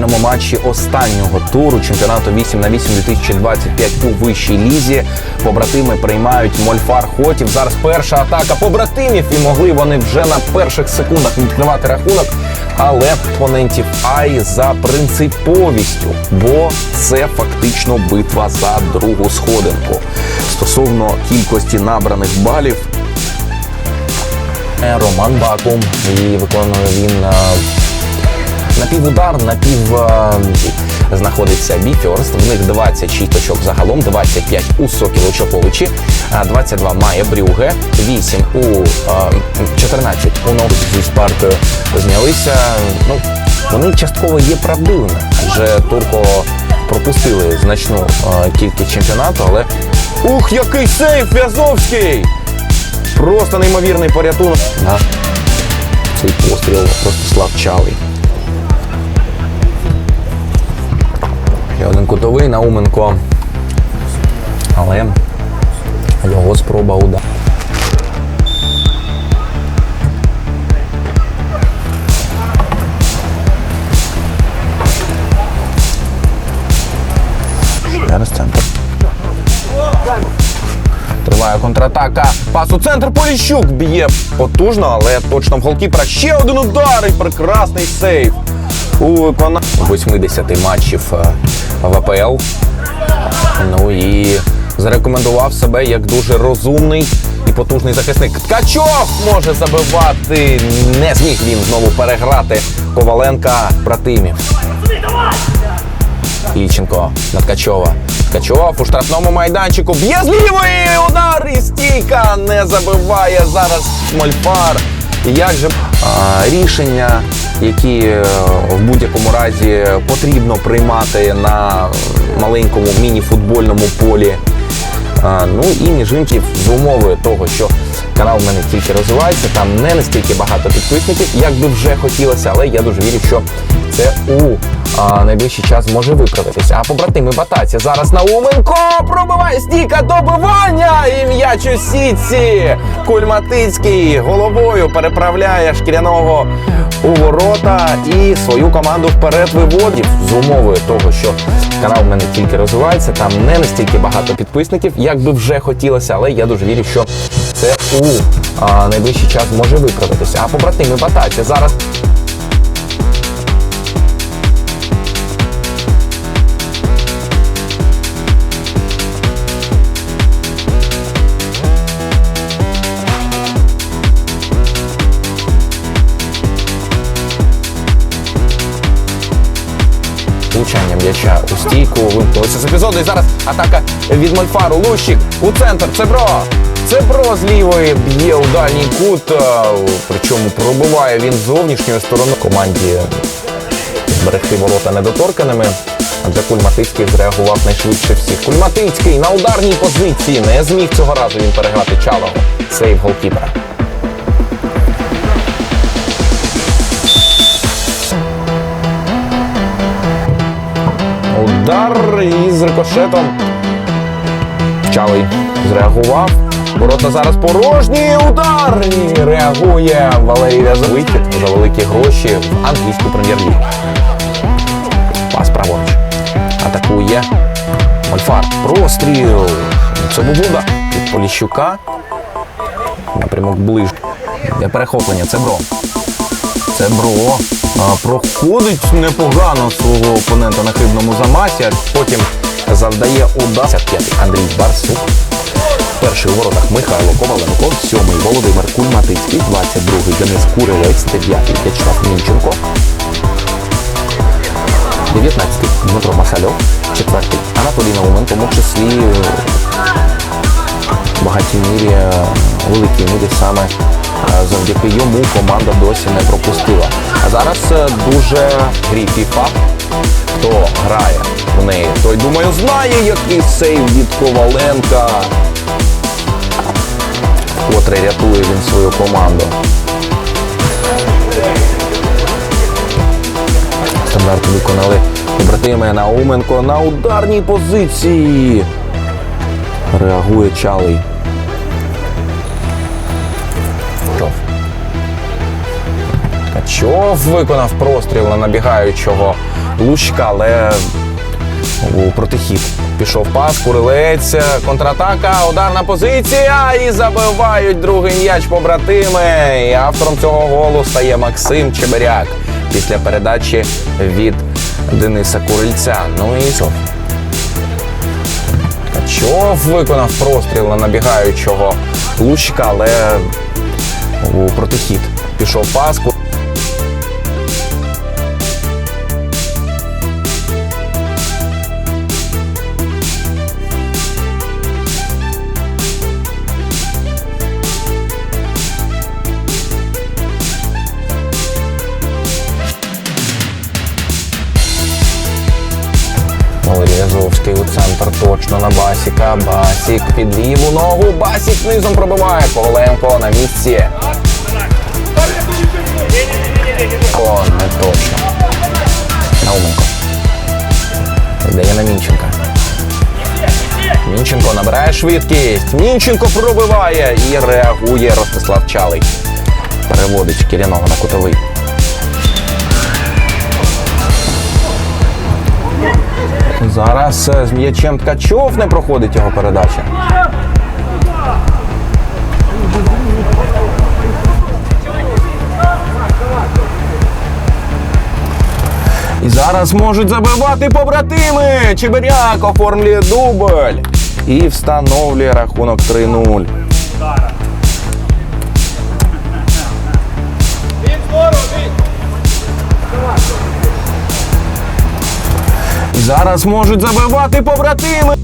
фінальному матчі останнього туру чемпіонату 8 на 8 2025 у вищій лізі. Побратими приймають Мольфар Хотів. Зараз перша атака побратимів, і могли вони вже на перших секундах відкривати рахунок. Але опонентів Ай за принциповістю, бо це фактично битва за другу сходинку. Стосовно кількості набраних балів, Е, Роман Бакум і виконує він е, напівудар, напів знаходиться Біферст. В них 26 очок загалом, 25 у Сокілу Чоповичі, 22 має Брюге, 8 у е, 14 у Нов зі Спартою знялися. Ну, вони частково є правдивими, адже Турко пропустили значну кількість чемпіонату, але ух, який сейф В'язовський! Просто неймовірний порятунок. Да. Цей постріл просто славчалий. Кутовий Науменко. Але його спроба уда. Зараз центр. Триває контратака. Пас у центр Поліщук б'є потужно, але точно в голкіпера. Ще один удар і прекрасний сейв. У виконанні 80 матчів е, в АПЛ. Ну і зарекомендував себе як дуже розумний і потужний захисник. Ткачов може забивати. Не зміг він знову переграти Коваленка братимів. Ільченко на Ткачова. Ткачов у штрафному майданчику б'є з лівої удар і стійка не забиває зараз Мольфар. Як же а, рішення, які е, в будь-якому разі потрібно приймати на маленькому міні-футбольному полі. Ну і між іншим, з умови того, що канал в мене тільки розвивається, там не настільки багато підписників, як би вже хотілося, але я дуже вірю, що це у а, найближчий час може виправитися. А побратими Батаці зараз Науменко пробиває стійка добивання і м'яч у сітці. Кульматицький головою переправляє шкіряного у ворота і свою команду вперед виводів з умовою того, що канал в мене тільки розвивається, там не настільки багато підписників, як би вже хотілося, але я дуже вірю, що це у а, найближчий час може виправитися. А побратими Батаці зараз м'яча у стійку. Вимкнулися з епізоду. І зараз атака від Мольфару. Лущик у центр. Цебро. Цебро з лівої б'є у дальній кут. е, Причому пробиває він з зовнішньої сторони команді зберегти ворота недоторканими. Адже Кульматицький зреагував найшвидше всіх. Кульматицький на ударній позиції. Не зміг цього разу він переграти Чалого. Сейв голкіпера. Удар із рикошетом. Чалий зреагував. Ворота зараз порожні. Удар! І реагує Валерій В'язов. Вихід за великі гроші в англійську прем'єр-лігу. Пас праворуч. Атакує. Мольфар. Простріл. Це був удар від Поліщука. Напрямок ближче. Для перехоплення. Це бро. Це бро. Проходить непогано свого опонента на хибному замасі, потім завдає удар. 55-й Андрій Барсук. Перший у воротах Михайло Коваленко, сьомий Володимир Кульматицький, 22-й Денис Курилець, 9-й В'ячеслав Мінченко, 19-й Дмитро Масальов, 4-й Анатолій Наумен, в тому числі е, в багатій мірі, е, великій мірі саме е, завдяки йому команда досі не пропустила. А зараз е, дуже грі FIFA. Хто грає у неї, той думаю знає, який сейв від Коваленка. Котре рятує він свою команду. Стандарт виконали побратими Науменко на ударній позиції. Реагує Чалий. Чов. Ткачов виконав простріл на набігаючого Лущика, але у протихід. Пішов пас, Курилець, контратака, ударна позиція і забивають другий м'яч побратими. І автором цього голу стає Максим Чебиряк після передачі від Дениса Курильця. Ну і що? Виконав простріл на набігаючого лучка, але у протихід. Пішов пас. На Басіка. Басік під ліву ногу. Басік низом пробиває. Коваленко на місці. О, не точно. Науменко. Віддає на Мінченка. Мінченко набирає швидкість. Мінченко пробиває і реагує Ростислав Чалий. Переводить Кіряного на кутовий. Зараз е, з м'ячем Ткачов не проходить його передача. І зараз можуть забивати побратими. Чебиряк оформлює дубль і встановлює рахунок 3-0. Зараз можуть забивати побратими.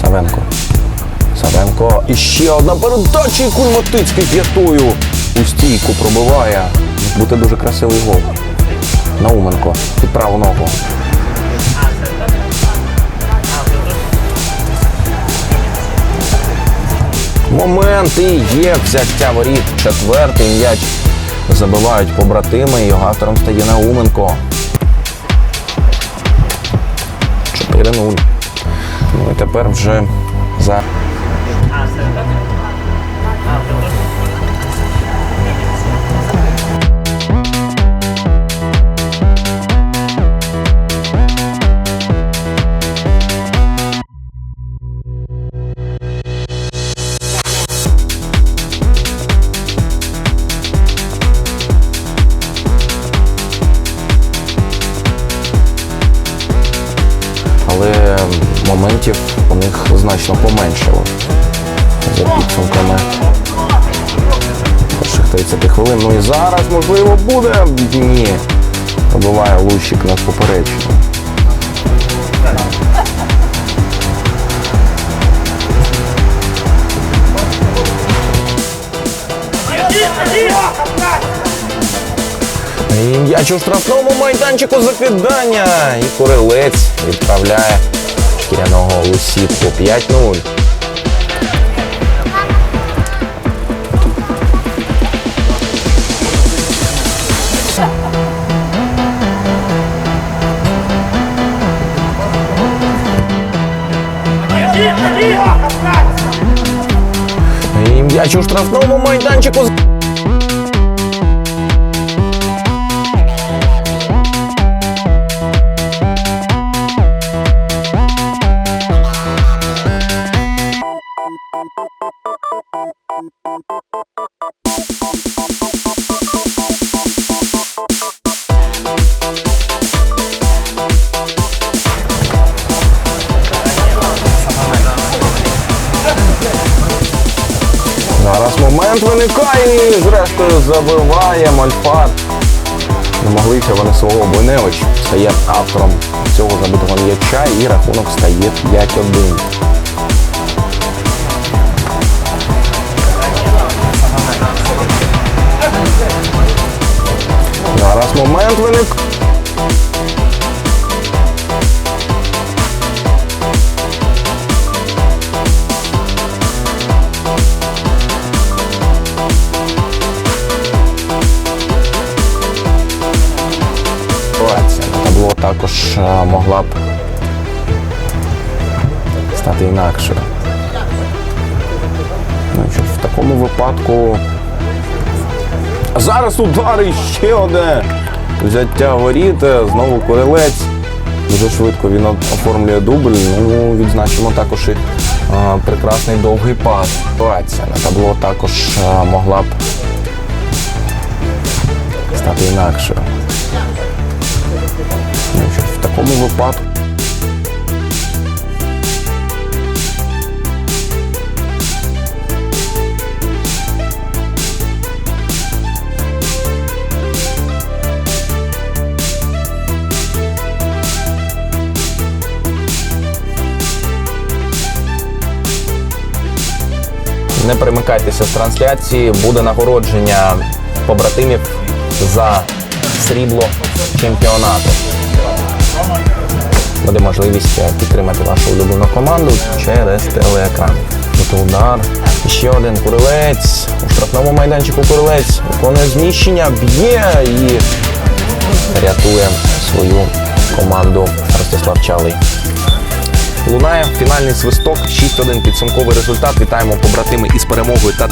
Савенко. Савенко. І ще одна передача, і Кульмотицький п'ятою. У стійку пробиває. Буде дуже красивий гол. Науменко під праву ногу. Момент і є взяття воріт. Четвертий м'яч забивають побратими. Його автором стає Науменко. 4-0. Ну і тепер вже за. Них значно поменшало за підсумками перших 30 хвилин. Ну і зараз, можливо, буде. Ні. Пробиває лущик над поперечною. І м'яч штрафному майданчику закидання. І Курилець відправляє шкіряного у сітку 5-0. І м'яч у штрафному майданчику. І зрештою забиває Мольфар. Намоглися вони свого Боневич стає автором цього забитого м'яча і рахунок стає 5-1. Також е, могла б стати інакшою. Ну, що ж, в такому випадку. Зараз удар і ще одне. Взяття воріт, знову корелець. Дуже швидко він оформлює дубль. Ну, відзначимо також і е, прекрасний довгий пас. Ситуація на табло також е, могла б стати інакшою. Такому випадку. Не перемикайтеся з трансляції, буде нагородження побратимів за срібло чемпіонату. Буде можливість е, підтримати вашу улюблену команду через телеекран. Тут удар. Ще один курилець. У штрафному майданчику курилець виконує зміщення, б'є і рятує свою команду Ростислав Чалий. Лунає фінальний свисток, 6-1 підсумковий результат. Вітаємо побратими із перемогою та